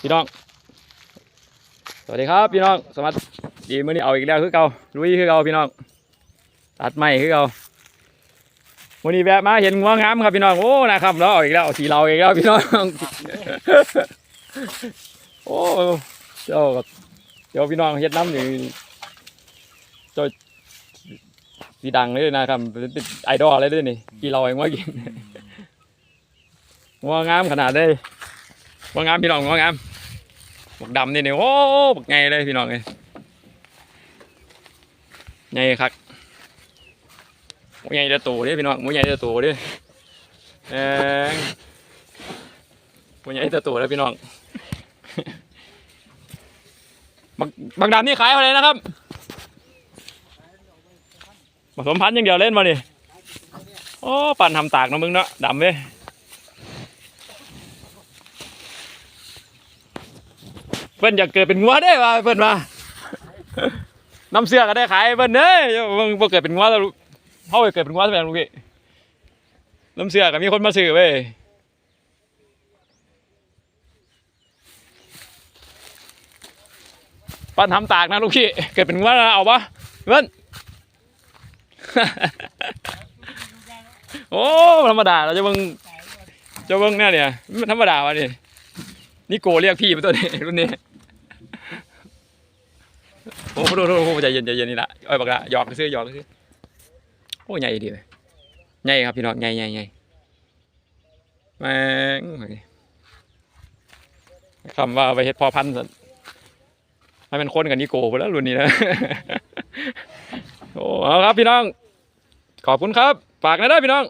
พี่น้อง สวัสดีครับพี่น้องสวัสดีมื้อนี้เอาอีกแล้วคือเก่าลุยคือเก่าพี่น้อง ตัดไม้คือเก่าวันนี้แวะมาเห็นงัวงามครับพี่น้อง โอ้นะครับแล้วเอาอีกแล้วเอาทีเราอีกแล้วพี่น้อง โอ้เจ้าเจ้าพี่น้องเฮ็ดน้ำนี่เจ้าสีดังเลยนะครับเป็นไอดอลเลยด้วยนี่กี่เราเองว่ากินงัวงามขนาดเลยงัวงามพี่น้องงัวงาม บักดำนี่เนี่ยโอ้บักไงเลยพี่น้องเลยไงคักหมูใหญ่เดือตูเด้พี่น้องหมูใหญ่เดือตูเด้เออหมูใหญ่เดือตูแล้วพี่น้องบักบักดำนี่ขายอะไรนะครับผสมพันธุ์อย่างเดียวเล่นมาดิโอ้ปั่นทำตากนะมึงเนาะดำเว้ย เพิ่นอยากเกิดเป็นงัวได้ว่าเพิ่นว่าน้ำเสื้อก็ได้ขายเพิ่นเด้ยเพิ่นบ่เกิดเป็นงัวแล้วเฮาเกิดเป็นงัวซะแม่นลูกพี่น้ำเสื้อก็มีคนมาซื้อเว้ยปั้นทำตากนะลูกพี่เกิดเป็นงัวแล้วเอาปะเพิ่นโอ้ธรรมดาเราจะเบิ่งจะเบิ่งเนี่ยเนี่ยธรรมดาวะนี่นี่โกเรียกพี่มาตัวนี้รุ่นนี้ โอ้โหโทษโทษโทษใจเย็นใจเย็นนี่ละเอ้ยบักละหยอกซื้อหยอกซื้อโอ้ใหญ่ดีเลยใหญ่ครับพี่น้องใหญ่ใหญ่ใหญ่แม่งคำว่าไปเฮ็ดพอพันสันให้มันคนกับนิโก้ไปแล้วรุ่นนี้นะโอ้เอาครับพี่น้อง ขอบคุณครับ ฝากนะเด้พี่น้อง